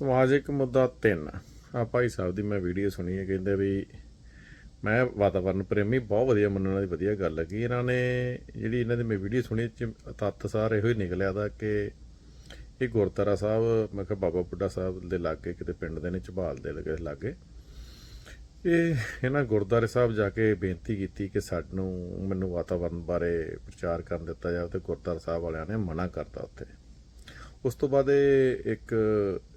ਸਮਾਜਿਕ ਮੁੱਦਾ 3 ਆ। ਭਾਈ ਸਾਹਿਬ ਦੀ ਮੈਂ ਵੀਡੀਓ ਸੁਣੀ ਹੈ, ਕਹਿੰਦੇ ਵੀ ਮੈਂ ਵਾਤਾਵਰਨ ਪ੍ਰੇਮੀ, ਬਹੁਤ ਵਧੀਆ ਮੰਨਣ ਵਾਲੀ ਵਧੀਆ ਗੱਲ ਹੈ ਕਿ ਇਹਨਾਂ ਨੇ ਜਿਹੜੀ ਇਹਨਾਂ ਦੀ ਮੈਂ ਵੀਡੀਓ ਸੁਣੀ ਚ ਤੱਤ ਸਾਰ ਇਹੋ ਹੀ ਨਿਕਲਿਆ ਦਾ ਕਿ ਇਹ ਗੁਰਦੁਆਰਾ ਸਾਹਿਬ, ਮੈਂ ਕਿਹਾ ਬਾਬਾ ਬੁੱਢਾ ਸਾਹਿਬ ਦੇ ਲਾਗੇ ਕਿਤੇ ਪਿੰਡ ਦੇ ਨੇ, ਝਬਾਲ ਦੇ ਲਗੇ ਲਾਗੇ। ਇਹ ਇਹਨਾਂ ਗੁਰਦੁਆਰੇ ਸਾਹਿਬ ਜਾ ਕੇ ਬੇਨਤੀ ਕੀਤੀ ਕਿ ਸਾਨੂੰ ਮੈਨੂੰ ਵਾਤਾਵਰਨ ਬਾਰੇ ਪ੍ਰਚਾਰ ਕਰਨ ਦਿੱਤਾ ਜਾਵੇ ਤੇ ਗੁਰਦੁਆਰਾ ਸਾਹਿਬ ਵਾਲਿਆਂ ਨੇ ਮਨਾ ਕਰਤਾ ਉੱਥੇ। ਉਸ ਤੋਂ ਬਾਅਦ ਇਹ ਇੱਕ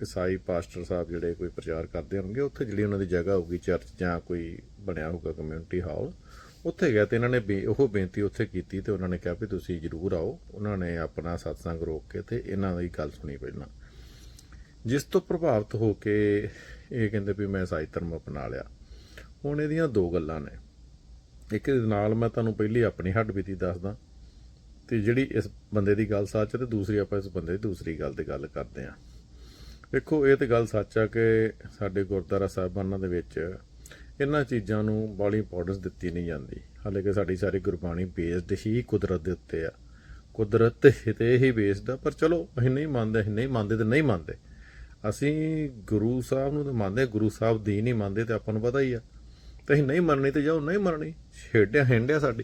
ਈਸਾਈ ਪਾਸਟਰ ਸਾਹਿਬ ਜਿਹੜੇ ਕੋਈ ਪ੍ਰਚਾਰ ਕਰਦੇ ਹੋਣਗੇ, ਉੱਥੇ ਜਿਹੜੀ ਉਹਨਾਂ ਦੀ ਜਗ੍ਹਾ ਹੋਊਗੀ ਚਰਚ ਜਾਂ ਕੋਈ ਬਣਿਆ ਹੋਊਗਾ ਕਮਿਊਨਿਟੀ ਹਾਲ ਉੱਥੇ ਗਏ ਤੇ ਇਹਨਾਂ ਨੇ ਬੇ- ਉਹ ਬੇਨਤੀ ਉੱਥੇ ਕੀਤੀ ਤੇ ਉਹਨਾਂ ਨੇ ਕਿਹਾ ਵੀ ਤੁਸੀਂ ਜਰੂਰ ਆਓ। ਉਹਨਾਂ ਨੇ ਆਪਣਾ ਸਤਸੰਗ ਰੋਕ ਕੇ ਤੇ ਇਹਨਾਂ ਦੀ ਗੱਲ ਸੁਣੀ ਪਹਿਲਾਂ। ਜਿਸ ਤੋਂ ਪ੍ਰਭਾਵਿਤ ਹੋ ਕੇ ਇਹ ਕਹਿੰਦੇ ਵੀ ਮੈਂ ਈਸਾਈ ਧਰਮ ਅਪਣਾ ਲਿਆ। ਹੁਣ ਇਹਦੀਆਂ ਦੋ ਗੱਲਾਂ ਨੇ। ਇੱਕ ਦੇ ਨਾਲ ਮੈਂ ਤੁਹਾਨੂੰ ਪਹਿਲੀ ਆਪਣੀ ਹੱਡ ਬੀਤੀ ਦੱਸਦਾ। ਤੇ ਜਿਹੜੀ ਇਸ ਬੰਦੇ ਦੀ ਗੱਲ ਸੱਚ ਹੈ ਤੇ ਦੂਸਰੀ ਆਪਾਂ ਇਸ ਬੰਦੇ ਦੀ ਦੂਸਰੀ ਗੱਲ ਤੇ ਗੱਲ ਕਰਦੇ ਆਂ ਦੇਖੋ, ਇਹ ਤੇ ਗੱਲ ਸੱਚ ਆ ਕਿ ਸਾਡੇ ਗੁਰਦੁਆਰਾ ਸਾਹਿਬਾਨਾਂ ਦੇ ਵਿੱਚ ਇਹਨਾਂ ਚੀਜ਼ਾਂ ਨੂੰ ਬੜੀ ਇੰਪੋਰਟੈਂਸ ਦਿੱਤੀ ਨਹੀਂ ਜਾਂਦੀ। ਹਾਲੇ ਕਿ ਸਾਡੀ ਸਾਰੀ ਗੁਰਬਾਣੀ ਬੇਸਡ ਹੀ ਕੁਦਰਤ ਦੇ ਉੱਤੇ ਆ। ਕੁਦਰਤ ਤੇ ਹੀ ਬੇਸਡ ਆ, ਪਰ ਚਲੋ, ਅਸੀਂ ਨਹੀਂ ਮੰਨਦੇ, ਅਸੀਂ ਨਹੀਂ ਮੰਨਦੇ ਤੇ ਨਹੀਂ ਮੰਨਦੇ। ਅਸੀਂ ਗੁਰੂ ਸਾਹਿਬ ਨੂੰ ਤਾਂ ਮੰਨਦੇ ਗੁਰੂ ਸਾਹਿਬ ਦੀ ਨਹੀਂ ਮੰਨਦੇ ਤੇ ਆਪਾਂ ਨੂੰ ਪਤਾ ਹੀ ਆ। ਤੇ ਅਸੀਂ ਨਹੀਂ ਮੰਨਣੀ ਤੇ ਜਾਓ ਨਹੀਂ ਮੰਨਣੀ, ਛੇੜਿਆ, ਹਿੰਡਿਆ ਸਾਡੀ।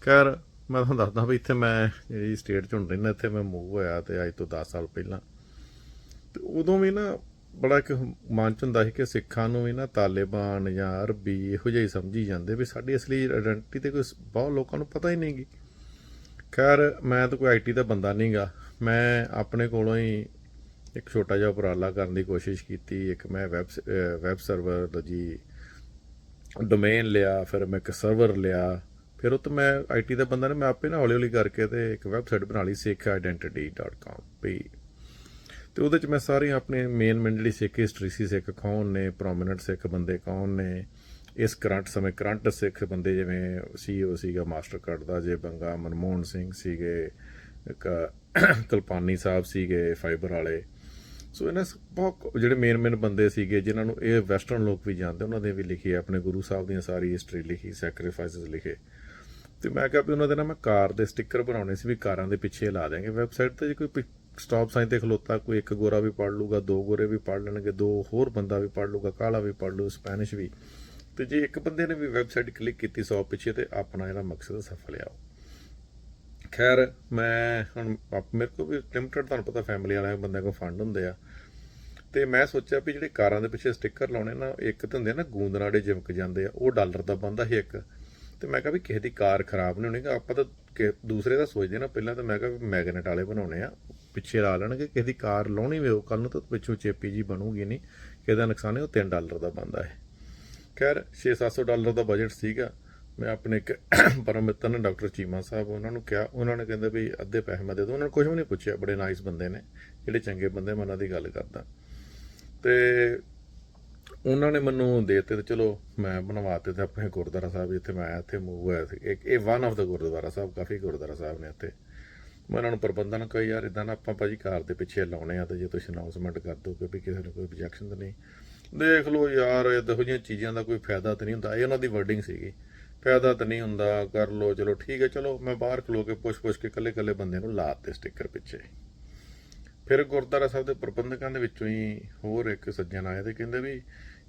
ਖੈਰ ਮੈਂ ਤੁਹਾਨੂੰ ਦੱਸਦਾ ਵੀ ਇੱਥੇ ਮੈਂ ਜਿਹੜੀ ਸਟੇਟ ਚ ਹੁਣ ਰਹਿੰਦਾ ਇੱਥੇ ਮੈਂ ਮੂਵ ਹੋਇਆ ਤੇ ਅੱਜ ਤੋਂ 10 ਸਾਲ ਪਹਿਲਾਂ। ਤੇ ਉਦੋਂ ਵੀ ਨਾ ਬੜਾ ਇੱਕ ਮਨ ਚ ਹੁੰਦਾ ਸੀ ਕਿ ਸਿੱਖਾਂ ਨੂੰ ਵੀ ਨਾ ਤਾਲਿਬਾਨ ਜਾਂ ਅਰਬੀ ਇਹੋ ਜਿਹੀ ਸਮਝੀ ਜਾਂਦੇ ਵੀ ਸਾਡੀ ਅਸਲੀ ਆਇਡੈਂਟੀ ਤੇ ਕੋਈ ਬਹੁਤ ਲੋਕਾਂ ਨੂੰ ਪਤਾ ਹੀ ਨਹੀਂਗੀ। ਖੈਰ, ਮੈਂ ਤਾਂ ਕੋਈ ਆਈਟੀ ਦਾ ਬੰਦਾ ਨਹੀਂਗਾ। ਮੈਂ ਆਪਣੇ ਕੋਲੋਂ ਹੀ ਇੱਕ ਛੋਟਾ ਜਿਹਾ ਉਪਰਾਲਾ ਕਰਨ ਦੀ ਕੋਸ਼ਿਸ਼ ਕੀਤੀ, ਇੱਕ ਮੈਂ ਵੈਬ ਵੈਬ ਸਰਵਰ ਦਾ ਜੀ ਡੋਮੇਨ ਲਿਆ, ਫਿਰ ਮੈਂ ਇੱਕ ਸਰਵਰ ਲਿਆ। ਫਿਰ ਉਹ ਤੋਂ ਮੈਂ ਆਈਟੀ ਦਾ ਬੰਦਾ ਨੇ, ਮੈਂ ਆਪੇ ਨਾ ਹੌਲੀ ਹੌਲੀ ਕਰਕੇ ਤੇ ਇੱਕ ਵੈਬਸਾਈਟ ਬਣਾ ਲਈ sikhidentity.com ਵੀ ਤੇ ਉਹਦੇ ਚ ਮੈਂ ਸਾਰੀ ਆਪਣੇ ਮੇਨ ਮੇਨ ਜਿਹੜੀ ਸਿੱਖ ਹਿਸਟਰੀ ਸੀ ਸਿੱਖ, ਕੌਣ ਨੇ ਪ੍ਰੋਮਿਨੈਂਟ ਸਿੱਖ ਬੰਦੇ ਕੌਣ ਨੇ, ਇਸ ਕਰੰਟ ਸਮੇਂ ਕਰੰਟ ਸਿੱਖ ਬੰਦੇ ਜਿਵੇਂ ਸੀਈਓ ਸੀਗਾ ਮਾਸਟਰ ਕਾਰਡ ਦਾ, ਜੇ ਬੰਗਾ, ਮਨਮੋਹਨ ਸਿੰਘ ਸੀਗੇ, ਇੱਕ ਕਲਪਾਨੀ ਸਾਹਿਬ ਸੀਗੇ ਫਾਈਬਰ ਵਾਲੇ। ਸੋ ਇਹਨਾਂ ਸ- ਬਹੁਤ ਜਿਹੜੇ ਮੇਨ ਮੇਨ ਬੰਦੇ ਸੀਗੇ, ਜਿਨ੍ਹਾਂ ਨੂੰ ਇਹ ਵੈਸਟਰਨ ਲੋਕ ਵੀ ਜਾਣਦੇ, ਉਹਨਾਂ ਦੇ ਵੀ ਲਿਖੀ ਆਪਣੇ ਗੁਰੂ ਸਾਹਿਬ ਦੀਆਂ ਸਾਰੀ ਹਿਸਟਰੀ ਲਿਖੀ ਸੈਕਰੀਫਾਈਸਸ ਲਿਖੇ। ਤੇ ਮੈਂ ਕਿਹਾ ਵੀ ਉਹਨਾਂ ਦੇ ਨਾਲ ਮੈਂ ਕਾਰ ਦੇ ਸਟicker ਬਣਾਉਣੇ ਸੀ ਵੀ ਕਾਰਾਂ ਦੇ ਪਿੱਛੇ ਲਾ ਦੇਾਂਗੇ ਵੈਬਸਾਈਟ ਤੇ ਜੇ ਕੋਈ ਸਟਾਪ ਸਾਈਨ ਤੇ ਖਲੋਤਾ, ਕੋਈ ਇੱਕ ਗੋਰਾ ਵੀ ਪੜ ਲੂਗਾ ਦੋ ਗੋਰੇ ਵੀ ਪੜ ਲੈਣਗੇ, ਦੋ ਹੋਰ ਬੰਦਾ ਵੀ ਪੜ ਲੂਗਾ ਕਾਲਾ ਵੀ ਪੜ ਲੂ ਸਪੈਨਿਸ਼ ਵੀ। ਤੇ ਜੇ ਇੱਕ ਬੰਦੇ ਨੇ ਵੀ ਵੈਬਸਾਈਟ ਕਲਿੱਕ ਕੀਤੀ 100 ਪਿੱਛੇ ਤੇ ਆਪਣਾ ਜਿਹੜਾ ਮਕਸਦ ਸਫਲ ਆ। ਖੈਰ, ਮੈਂ ਹੁਣ ਆਪ- ਮੇਰੇ ਕੋਲ ਵੀ ਲਿਮਟਡ ਤੁਹਾਨੂੰ ਪਤਾ ਫੈਮਿਲੀ ਵਾਲਿਆਂ ਬੰਦਿਆਂ ਕੋਲ ਫੰਡ ਹੁੰਦੇ ਆ। ਤੇ ਮੈਂ ਸੋਚਿਆ ਵੀ ਜਿਹੜੇ ਕਾਰਾਂ ਦੇ ਪਿੱਛੇ ਸਟicker ਲਾਉਣੇ ਨਾ, ਇੱਕ ਤਾਂ ਹੁੰਦੇ ਆ ਨਾ ਗੂੰਦਨਾੜੇ ਜਿਮਕ ਜਾਂਦੇ ਆ, ਉਹ ਡਾਲਰ ਦਾ ਬੰਦਾ ਸੀ ਇੱਕ। ਤੇ ਮੈਂ ਕਿਹਾ ਵੀ ਕਿਸੇ ਦੀ ਕਾਰ ਖਰਾਬ ਨਹੀਂ ਹੋਣੀ ਆਪਾਂ ਤਾਂ ਕਿ- ਦੂਸਰੇ ਦਾ ਸੋਚਦੇ ਨਾ, ਪਹਿਲਾਂ ਤਾਂ ਮੈਂ ਕਿਹਾ ਵੀ ਮੈਗਨੇਟ ਵਾਲੇ ਬਣਾਉਣੇ ਆ, ਪਿੱਛੇ ਲਾ ਲੈਣਗੇ, ਕਿਸੇ ਦੀ ਕਾਰ ਲਾਉਣੀ ਵੀ ਉਹ ਕੱਲ ਨੂੰ ਤਾਂ ਪਿੱਛੋਂ ਚੇਪੀ ਜੀ ਬਣੂਗੀ ਨਹੀਂ, ਕਿਸੇ ਦਾ ਨੁਕਸਾਨ ਹੈ ਉਹ 3 ਡਾਲਰ ਦਾ ਬੰਦਾ ਹੈ ਖੈਰ 6-700 ਡਾਲਰ ਦਾ ਬਜਟ ਸੀਗਾ, ਮੈਂ ਆਪਣੇ ਇੱਕ ਪਰਮ ਮਿੱਤਰ ਨੇ, ਡਾਕਟਰ ਚੀਮਾ ਸਾਹਿਬ, ਉਹਨਾਂ ਨੂੰ ਕਿਹਾ, ਉਹਨਾਂ ਨੇ ਕਹਿੰਦੇ ਵੀ ਅੱਧੇ ਪੈਸੇ ਮੈਂ ਦੇ ਦੋ, ਉਹਨਾਂ ਨੇ ਕੁਝ ਵੀ ਨਹੀਂ ਪੁੱਛਿਆ, ਬੜੇ ਨਾਈਸ ਬੰਦੇ ਨੇ, ਜਿਹੜੇ ਚੰਗੇ ਬੰਦੇ, ਮੈਂ ਉਹਨਾਂ ਦੀ ਗੱਲ ਕਰਦਾ। ਤੇ ਉਹਨਾਂ ਨੇ ਮੈਨੂੰ ਦੇ ਦਿੱਤੇ ਤੇ ਚਲੋ ਮੈਂ ਬਣਵਾਤੇ ਤੇ ਆਪਣੇ ਗੁਰਦੁਆਰਾ ਸਾਹਿਬ, ਇੱਥੇ ਮੈਂ ਇੱਥੇ ਮੂਵ ਹੋਇਆ ਸੀ। ਇੱਕ, ਇਹ ਵਨ ਆਫ ਦਾ ਗੁਰਦੁਆਰਾ ਸਾਹਿਬ, ਕਾਫੀ ਗੁਰਦੁਆਰਾ ਸਾਹਿਬ ਨੇ ਇੱਥੇ। ਮੈਂ ਉਹਨਾਂ ਨੂੰ ਪ੍ਰਬੰਧਨ ਨੂੰ ਯਾਰ ਇਦਾਂ ਨਾ ਆਪਾਂ ਭਾਜੀ ਕਾਰ ਦੇ ਪਿੱਛੇ ਲਾਉਣੇ ਆ ਤੇ ਜੇ ਤੁਸੀਂ ਅਨਾਉਂਸਮੈਂਟ ਕਰ ਦਿਓ ਕਿ ਵੀ ਕਿਸੇ ਨੂੰ ਕੋਈ objection ਤਾਂ ਨਹੀਂ। ਦੇਖ ਲਓ ਯਾਰ, ਇਹੋ ਜਿਹੀਆਂ ਚੀਜ਼ਾਂ ਦਾ ਕੋਈ ਫਾਇਦਾ ਤਾਂ ਨਹੀਂ ਹੁੰਦਾ। ਇਹ ਉਹਨਾਂ ਦੀ ਵਰਡਿੰਗ ਸੀਗੀ। ਫਾਇਦਾ ਤਾਂ ਨਹੀਂ ਹੁੰਦਾ, ਕਰ ਲਓ, ਚਲੋ ਠੀਕ ਹੈ, ਚਲੋ ਮੈਂ ਬਾਹਰ ਖਲੋ ਕੇ ਪੁੱਛ-ਪੁੱਛ ਕੇ ਇਕੱਲੇ-ਇਕੱਲੇ ਬੰਦੇ ਨੂੰ ਲਾਤੇ ਸਟicker ਪਿੱਛੇ। ਫਿਰ ਗੁਰਦੁਆਰਾ ਸਾਹਿਬ ਦੇ ਪ੍ਰਬੰਧਕਾਂ ਦੇ ਵਿੱਚੋਂ ਹੀ ਹੋਰ ਇੱਕ ਸੱਜਣ ਆਏ ਤੇ ਕਹਿੰਦੇ ਵੀ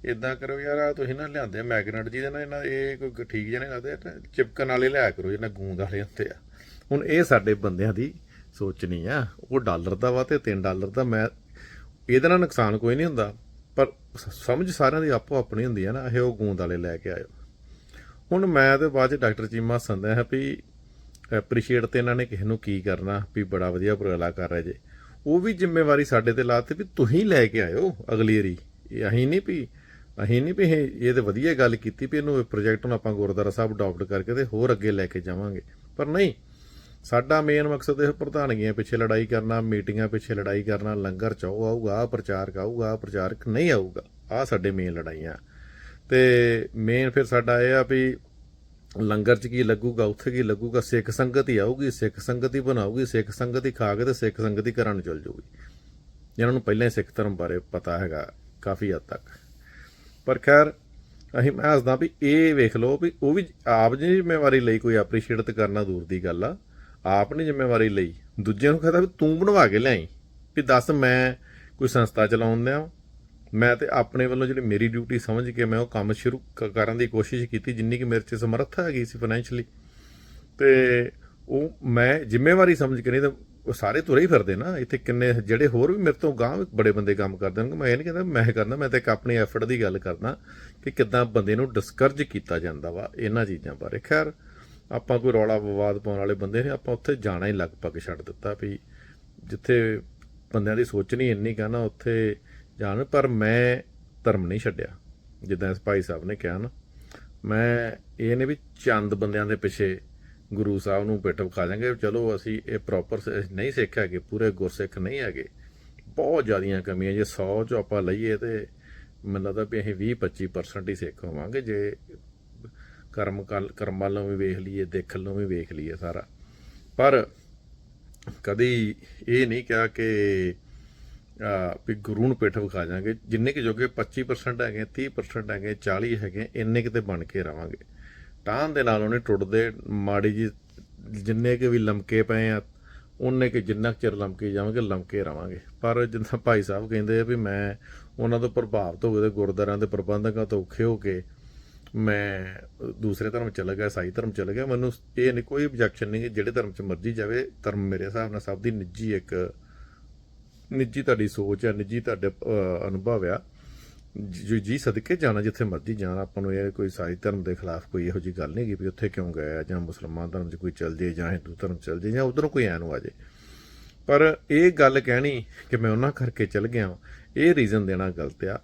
ਇਦਾਂ ਕਰੋ ਯਾਰ ਆ ਤੁਸੀਂ ਨਾ ਲਿਆਂਦੇ ਮੈਗਨੇਟ ਜਿਹਦੇ ਨਾਲ ਇਹਨਾਂ ਇਹ ਕੋਈ ਠੀਕ ਜਿਹੇ ਨਹੀਂ ਲੱਗਦੇ ਚਿਪਕਣ ਵਾਲੇ ਲਿਆ ਕਰੋ ਜਿਹਨਾਂ ਗੂੰਦ ਵਾਲੇ ਹੁੰਦੇ ਆ। ਹੁਣ ਇਹ ਸਾਡੇ ਬੰਦਿਆਂ ਦੀ ਸੋਚਣੀ ਆ, ਉਹ ਡਾਲਰ ਦਾ ਵਾ ਤੇ 3 ਡਾਲਰ ਦਾ, ਮੈਂ ਇਹਦੇ ਨਾਲ ਨੁਕਸਾਨ ਕੋਈ ਨਹੀਂ ਹੁੰਦਾ, ਪਰ ਸਮਝ ਸਾਰਿਆਂ ਦੀ ਆਪੋ ਆਪਣੀ ਹੁੰਦੀ ਆ ਨਾ, ਇਹ ਉਹ ਗੂੰਦ ਵਾਲੇ ਲੈ ਕੇ ਆਇਓ। ਹੁਣ ਮੈਂ ਤੇ ਬਾਅਦ ਚ ਡਾਕਟਰ ਚੀਮਾ ਸੰਦਾ ਹੈ ਵੀ ਐਪਰੀਸ਼ੀਏਟ ਤੇ ਇਹਨਾਂ ਨੇ ਕਿਸੇ ਨੂੰ ਕੀ ਕਰਨਾ, ਵੀ ਬੜਾ ਵਧੀਆ ਉਪਰਾਲਾ ਕਰ ਰਿਹਾ ਜੇ। ਉਹ ਵੀ ਜ਼ਿੰਮੇਵਾਰੀ ਸਾਡੇ ਤੇ ਲਾਤੇ ਵੀ ਤੁਸੀਂ ਲੈ ਕੇ ਆਇਓ ਅਗਲੀ ਵਾਰੀ। ਇਹ ਅਸੀਂ ਨਹੀਂ ਵੀ ਅਸੀਂ ਨਹੀਂ ਵੀ ਇਹ ਇਹ ਤੇ ਵਧੀਆ ਗੱਲ ਕੀਤੀ ਵੀ ਇਹਨੂੰ ਪ੍ਰੋਜੈਕਟ ਨੂੰ ਆਪਾਂ ਗੁਰਦੁਆਰਾ ਸਾਹਿਬ ਅਡਾਪਟ ਕਰਕੇ ਤੇ ਹੋਰ ਅੱਗੇ ਲੈ ਕੇ ਜਾਵਾਂਗੇ। ਪਰ ਨਹੀਂ, ਸਾਡਾ ਮੇਨ ਮਕਸਦ ਇਹ ਪ੍ਰਧਾਨਗੀਆਂ ਪਿੱਛੇ ਲੜਾਈ ਕਰਨਾ, ਮੀਟਿੰਗਾਂ ਪਿੱਛੇ ਲੜਾਈ ਕਰਨਾ, ਲੰਗਰ ਚਾਉ ਆਊਗਾ ਪ੍ਰਚਾਰਕ ਆਊਗਾ ਪ੍ਰਚਾਰਕ ਨਹੀਂ ਆਊਗਾ ਆ ਸਾਡੇ ਮੇਨ ਲੜਾਈਆਂ। ਤੇ ਮੇਨ ਫਿਰ ਸਾਡਾ ਇਹ ਆ ਵੀ ਲੰਗਰ ਚ ਕੀ ਲੱਗੂਗਾ, ਉੱਥੇ ਕੀ ਲੱਗੂਗਾ, ਸਿੱਖ ਸੰਗਤ ਹੀ ਆਊਗੀ, ਸਿੱਖ ਸੰਗਤ ਹੀ ਬਣਾਊਗੀ, ਸਿੱਖ ਸੰਗਤ ਹੀ ਖਾ ਕੇ ਤੇ ਸਿੱਖ ਸੰਗਤ ਹੀ ਘਰਾਂ ਨੂੰ ਚਲ ਜੂਗੀ ਜਿਹਨਾਂ ਨੂੰ ਪਹਿਲਾਂ ਹੀ ਸਿੱਖ ਧਰਮ ਬਾਰੇ ਪਤਾ ਹੈਗਾ ਕਾਫੀ ਹੱਦ ਤੱਕ। ਪਰ ਖੈਰ, ਅਸੀਂ ਮੈਂ ਹੱਸਦਾ ਵੀ ਇਹ ਵੇਖ ਲਓ ਵੀ ਉਹ ਵੀ ਆਪ ਜੀ ਜ਼ਿੰਮੇਵਾਰੀ ਲਈ ਕੋਈ ਐਪਰੀਸ਼ੀਏਟ ਤੇ ਕਰਨਾ ਦੂਰ ਦੀ ਗੱਲ ਆ। ਆਪ ਨੇ ਜ਼ਿੰਮੇਵਾਰੀ ਲਈ। ਦੂਜਿਆਂ ਨੂੰ ਕਹਦਾ ਵੀ ਤੂੰ ਬਣਵਾ ਕੇ ਲਿਆਈ ਵੀ ਦੱਸ ਮੈਂ ਕੋਈ ਸੰਸਥਾ ਚਲਾਉਂਦਿਆਂ ਮੈਂ ਤੇ ਆਪਣੇ ਵੱਲੋਂ ਜਿਹੜੀ ਮੇਰੀ ਡਿਊਟੀ ਸਮਝ ਕੇ ਮੈਂ ਉਹ ਕੰਮ ਸ਼ੁਰੂ ਕ- ਕਰਨ ਦੀ ਕੋਸ਼ਿਸ਼ ਕੀਤੀ ਜਿੰਨੀ ਕਿ ਮੇਰੇ 'ਚ ਸਮਰੱਥਾ ਹੈਗੀ ਸੀ ਫਾਈਨੈਂਸ਼ਲੀ ਤੇ ਉਹ ਮੈਂ ਜ਼ਿੰਮੇਵਾਰੀ ਸਮਝ ਕੇ ਨਹੀਂ ਤਾਂ ਉਹ ਸਾਰੇ ਤੁਰੇ ਹੀ ਫਿਰਦੇ ਨਾ, ਇੱਥੇ ਕਿੰਨੇ, ਜਿਹੜੇ ਹੋਰ ਵੀ ਮੇਰੇ ਤੋਂ ਗਾਂ ਬੜੇ ਬੰਦੇ ਕੰਮ ਕਰਦੇ ਨੇ, ਮੈਂ ਇਹ ਨਹੀਂ ਕਹਿੰਦਾ, ਮੈਂ ਕਰਦਾ ਮੈਂ ਤਾਂ ਇੱਕ ਆਪਣੀ ਐਫਰਟ ਦੀ ਗੱਲ ਕਰਦਾ ਕਿ ਕਿੱਦਾਂ ਬੰਦੇ ਨੂੰ ਡਿਸਕਰਜ ਕੀਤਾ ਜਾਂਦਾ ਵਾ ਇਹਨਾਂ ਚੀਜ਼ਾਂ ਬਾਰੇ। ਖੈਰ, ਆਪਾਂ ਕੋਈ ਰੌਲਾ ਵਿਵਾਦ ਪਾਉਣ ਵਾਲੇ ਬੰਦੇ ਨੇ, ਆਪਾਂ ਉੱਥੇ ਜਾਣਾ ਹੀ ਲਗਭਗ ਛੱਡ ਦਿੱਤਾ ਵੀ ਜਿੱਥੇ ਬੰਦਿਆਂ ਦੀ ਸੋਚ ਨਹੀਂ ਇੰਨੀ ਕਹਿਣਾ ਉੱਥੇ ਜਾਣ, ਪਰ ਮੈਂ ਧਰਮ ਨਹੀਂ ਛੱਡਿਆ। ਜਿੱਦਾਂ ਇਸ ਭਾਈ ਸਾਹਿਬ ਨੇ ਕਿਹਾ ਨਾ, ਮੈਂ ਇਹ ਨੇ ਵੀ ਚੰਦ ਬੰਦਿਆਂ ਦੇ ਪਿੱਛੇ ਗੁਰੂ ਸਾਹਿਬ ਨੂੰ ਪਿੱਠ ਵਿਖਾ ਜਾਾਂਗੇ ਚਲੋ ਅਸੀਂ ਇਹ ਪ੍ਰੋਪਰ ਨਹੀਂ ਸਿੱਖ ਹੈਗੇ, ਪੂਰੇ ਗੁਰਸਿੱਖ ਨਹੀਂ ਹੈਗੇ। ਬਹੁਤ ਜ਼ਿਆਦੀਆਂ ਕਮੀਆਂ, ਜੇ 100 ਚੋਂ ਆਪਾਂ ਲਈਏ ਤੇ ਮੈਨੂੰ ਲੱਗਦਾ ਵੀ ਅਸੀਂ 20 25% ਹੀ ਸਿੱਖ ਹੋਵਾਂਗੇ, ਜੇ ਕਰਮ ਕਲ, ਕਰਮਾਂ ਨੂੰ ਵੀ ਵੇਖ ਲਈਏ ਦੇਖਣ ਨੂੰ ਵੀ ਵੇਖ ਲਈਏ ਸਾਰਾ। ਪਰ ਕਦੀ ਇਹ ਨਹੀਂ ਕਿਹਾ ਕਿ ਵੀ ਗੁਰੂ ਨੂੰ ਪਿੱਠ ਵਿਖਾ ਜਾਾਂਗੇ ਜਿੰਨੇ ਕਿ ਜੋਗੇ 25% ਹੈਗੇ 30% ਹੈਗੇ 40 ਹੈਗੇ, ਇੰਨੇ ਕਿਤੇ ਬਣ ਕੇ ਰਵਾਂਗੇ। ਟਾਂ ਦੇ ਨਾਲ ਉਹਨੇ ਟੁੱਟਦੇ ਮਾੜੀ ਜੀ ਜਿੰਨੇ ਕਿ ਵੀ ਲਮਕੇ ਪਏ ਆ, ਉਹਨੇ ਕਿ ਜਿੰਨਾ ਕੁ ਚਿਰ ਲਮਕੇ ਜਾਵਾਂਗੇ, ਲਮਕੇ ਰਵਾਂਗੇ। ਪਰ ਜਿੱਦਾਂ ਭਾਈ ਸਾਹਿਬ ਕਹਿੰਦੇ ਆ ਵੀ ਮੈਂ ਉਹਨਾਂ ਤੋਂ ਪ੍ਰਭਾਵਿਤ ਹੋ ਕੇ ਤੇ ਗੁਰਦਾਰਾਂ ਦੇ ਪ੍ਰਬੰਧਕਾਂ ਤੋਂ ਔਖੇ ਹੋ ਕੇ ਮੈਂ ਦੂਸਰੇ ਧਰਮ ਚਲਾ ਗਿਆ, ਸਾਈ ਧਰਮ ਚਲਾ ਗਿਆ। ਮੈਨੂੰ ਇਹ ਨਹੀਂ, ਕੋਈ ਆਬਜੈਕਸ਼ਨ ਨਹੀਂ ਕਿ ਜਿਹੜੇ ਧਰਮ ਚ ਮਰਜ਼ੀ ਜਾਵੇ, ਧਰਮ ਮੇਰੇ ਹਿਸਾਬ ਨਾਲ ਸਭ ਦੀ ਨਿੱਜੀ ਇੱਕ ਨਿੱਜੀ ਤੁਹਾਡੀ ਸੋਚ ਹੈ ਨਿੱਜੀ ਤੁਹਾਡੇ ਅਨੁਭਵ ਆ। ਜੀ ਜੀ ਸਦਕੇ ਜਾਣਾ ਜਿੱਥੇ ਮਰਜ਼ੀ ਜਾਣਾ ਆਪਾਂ ਨੂੰ ਇਹ ਕੋਈ ਸਾਈ ਧਰਮ ਦੇ ਖਿਲਾਫ ਕੋਈ ਇਹੋ ਜੀ ਗੱਲ ਨਹੀਂ ਕਿ ਵੀ ਉੱਥੇ ਕਿਉਂ ਗਏ ਆ ਜਾਂ ਮੁਸਲਮਾਨ ਧਰਮ 'ਚ ਕੋਈ ਚੱਲ ਜੇ ਜਾਂ ਹਿੰਦੂ ਧਰਮ 'ਚ ਚੱਲ ਜੇ ਜਾਂ ਉਧਰੋਂ ਕੋਈ ਐਨ ਨੂੰ ਆ ਜੇ ਪਰ ਇਹ ਗੱਲ ਕਹਿਣੀ ਕਿ ਮੈਂ ਉਹਨਾਂ ਕਰਕੇ ਚੱਲ ਗਿਆ ਇਹ ਰੀਜ਼ਨ ਦੇਣਾ ਗਲਤ ਆ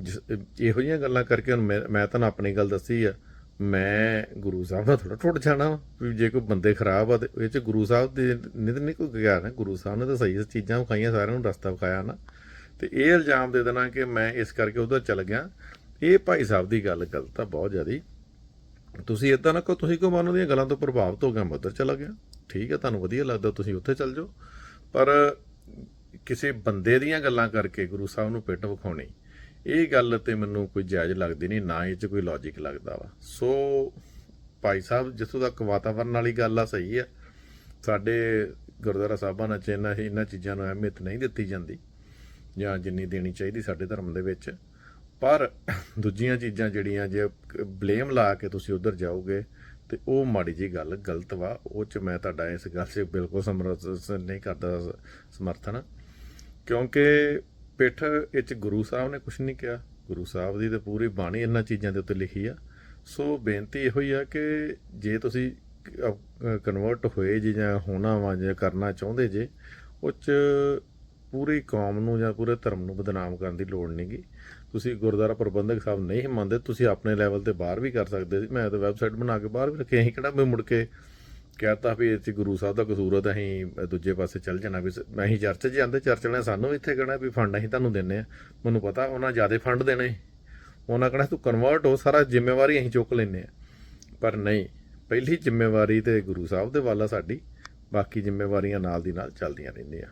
ਜਿਸ- ਇਹੋ ਜਿਹੀਆਂ ਗੱਲਾਂ ਕਰਕੇ ਹੁਣ ਮੈਂ ਮੈਂ ਤੁਹਾਨੂੰ ਆਪਣੀ ਗੱਲ ਦੱਸੀ ਆ ਮੈਂ ਗੁਰੂ ਸਾਹਿਬ ਦਾ ਥੋੜਾ ਟੁੱਟ ਜਾਣਾ ਵਾ ਵੀ ਜੇ ਕੋਈ ਬੰਦੇ ਖਰਾਬ ਆ ਤੇ ਇਹ ਚ ਗੁਰੂ ਸਾਹਿਬ ਦੇ ਨਿਤ ਨਹੀਂ ਕੋਈ ਗਿਆ ਨਾ ਗੁਰੂ ਸਾਹਿਬ ਨੇ ਤਾਂ ਸਹੀ ਚੀਜ਼ਾਂ ਵਿਖਾਈਆਂ ਸਾਰਿਆਂ ਨੂੰ ਰਸਤਾ ਵਿਖਾਇਆ ਨਾ ਤੇ ਇਹ ਇਲਜ਼ਾਮ ਦੇ ਦੇਣਾ ਕਿ ਮੈਂ ਇਸ ਕਰਕੇ ਉਧਰ ਚਲ ਗਿਆ। ਇਹ ਭਾਈ ਸਾਹਿਬ ਦੀ ਗੱਲ, ਗਲਤ ਆ ਬਹੁਤ ਜ਼ਿਆਦੀ। ਤੁਸੀਂ ਇਦਾਂ ਨਾ ਕਹੋ ਤੁਸੀਂ ਕੋ ਮਨ ਦੀਆਂ ਗੱਲਾਂ ਤੋਂ ਪ੍ਰਭਾਵਿਤ ਹੋ ਗਿਆ ਮੈਂ ਉੱਧਰ ਚਲਾ ਗਿਆ। ਠੀਕ ਹੈ, ਤੁਹਾਨੂੰ ਵਧੀਆ ਲੱਗਦਾ, ਤੁਸੀਂ ਉੱਥੇ ਚੱਲ ਜਾਓ। ਪਰ ਕਿਸੇ ਬੰਦੇ ਦੀਆਂ ਗੱਲਾਂ ਕਰਕੇ ਗੁਰੂ ਸਾਹਿਬ ਨੂੰ ਪਿੱਠ ਵਿਖਾਉਣੀ, ਇਹ ਗੱਲ ਤੇ ਮੈਨੂੰ ਕੋਈ ਜਾਇਜ਼ ਲੱਗਦੀ ਨਹੀਂ, ਨਾ ਇਹ 'ਚ ਕੋਈ ਲੌਜੀਕ ਲੱਗਦਾ ਵਾ। ਸੋ ਭਾਈ ਸਾਹਿਬ, ਜਿੱਥੋਂ ਤੱਕ ਵਾਤਾਵਰਨ ਵਾਲੀ ਗੱਲ ਆ, ਸਹੀ ਆ। ਸਾਡੇ ਗੁਰਦੁਆਰਾ ਸਾਹਿਬਾਂ ਨਾਲ ਇਹਨਾਂ ਇਹਨਾਂ ਚੀਜ਼ਾਂ ਨੂੰ ਅਹਿਮੀਅਤ ਨਹੀਂ ਦਿੱਤੀ ਜਾਂਦੀ। ਜਾਂ ਜਿੰਨੀ ਦੇਣੀ ਚਾਹੀਦੀ ਸਾਡੇ ਧਰਮ ਦੇ ਵਿੱਚ। ਪਰ ਦੂਜੀਆਂ ਚੀਜ਼ਾਂ ਜਿਹੜੀਆਂ ਜੇ ਬਲੇਮ ਲਾ ਕੇ ਤੁਸੀਂ ਉਧਰ ਜਾਓਗੇ, ਤੇ ਉਹ ਮਾੜੀ ਜੀ ਗੱਲ ਗਲਤ ਵਾ। ਉਹ ਚ ਮੈਂ ਤੁਹਾਡਾ ਇਸ ਗੱਲ 'ਚ ਬਿਲਕੁਲ ਸਮਰਥ ਨਹੀਂ ਕਰਦਾ ਸਮਰਥਨ। ਕਿਉਂਕਿ ਪਿੱਠ ਵਿੱਚ ਗੁਰੂ ਸਾਹਿਬ ਨੇ ਕੁਝ ਨਹੀਂ ਕਿਹਾ। ਗੁਰੂ ਸਾਹਿਬ ਦੀ ਤੇ ਪੂਰੀ ਬਾਣੀ ਇਹਨਾਂ ਚੀਜ਼ਾਂ ਦੇ ਉੱਤੇ ਲਿਖੀ ਆ। ਸੋ ਬੇਨਤੀ ਇਹੋ ਹੀ ਆ ਕਿ ਜੇ ਤੁਸੀਂ ਕਨਵਰਟ ਹੋਏ ਜੀ ਜਾਂ ਹੋਣਾ ਵਾ ਜਾਂ ਕਰਨਾ ਚਾਹੁੰਦੇ ਜੇ, ਉਹ ਚ ਪੂਰੀ ਕੌਮ ਨੂੰ ਜਾਂ ਪੂਰੇ ਧਰਮ ਨੂੰ ਬਦਨਾਮ ਕਰਨ ਦੀ ਲੋੜ ਨਹੀਂਗੀ ਤੁਸੀਂ ਗੁਰਦੁਆਰਾ ਪ੍ਰਬੰਧਕ ਸਾਹਿਬ ਨਹੀਂ ਮੰਨਦੇ, ਤੁਸੀਂ ਆਪਣੇ ਲੈਵਲ ਤੇ ਬਾਹਰ ਵੀ ਕਰ ਸਕਦੇ ਸੀ। ਮੈਂ ਤਾਂ ਵੈਬਸਾਈਟ ਬਣਾ ਕੇ ਬਾਹਰ ਵੀ ਰੱਖੀ ਅਸੀਂ ਕਿਹੜਾ ਵੀ ਮੁੜ ਕੇ ਕਹਤਾ ਵੀ ਇਹ 'ਚ ਗੁਰੂ ਸਾਹਿਬ ਦਾ ਕਸੂਰ ਹੈ ਤਾਂ ਅਸੀਂ ਦੂਜੇ ਪਾਸੇ ਚੱਲ ਜਾਣਾ ਵੀ ਅਸੀਂ ਚਰਚ 'ਚ ਜਾਂਦੇ, ਚਰਚ ਵਾਲਿਆਂ ਸਾਨੂੰ ਵੀ ਇੱਥੇ ਕਹਿਣਾ ਵੀ ਫੰਡ ਅਸੀਂ ਤੁਹਾਨੂੰ ਦਿੰਨੇ ਆ। ਮੈਨੂੰ ਪਤਾ ਉਹਨਾਂ ਜ਼ਿਆਦਾ ਫੰਡ ਦੇਣੇ। ਉਹਨਾਂ ਕਹਿਣਾ ਤੂੰ ਕਨਵਰਟ ਹੋ, ਸਾਰਾ ਜ਼ਿੰਮੇਵਾਰੀ ਅਸੀਂ ਚੁੱਕ ਲੈਨੇ ਆ। ਪਰ ਨਹੀਂ, ਪਹਿਲੀ ਜ਼ਿੰਮੇਵਾਰੀ ਤੇ ਗੁਰੂ ਸਾਹਿਬ ਦੇ ਵੱਲ ਆ ਸਾਡੀ। ਬਾਕੀ ਜ਼ਿੰਮੇਵਾਰੀਆਂ ਨਾਲ ਦੀ ਨਾਲ ਚੱਲਦੀਆਂ ਰਹਿੰਦੀਆਂ।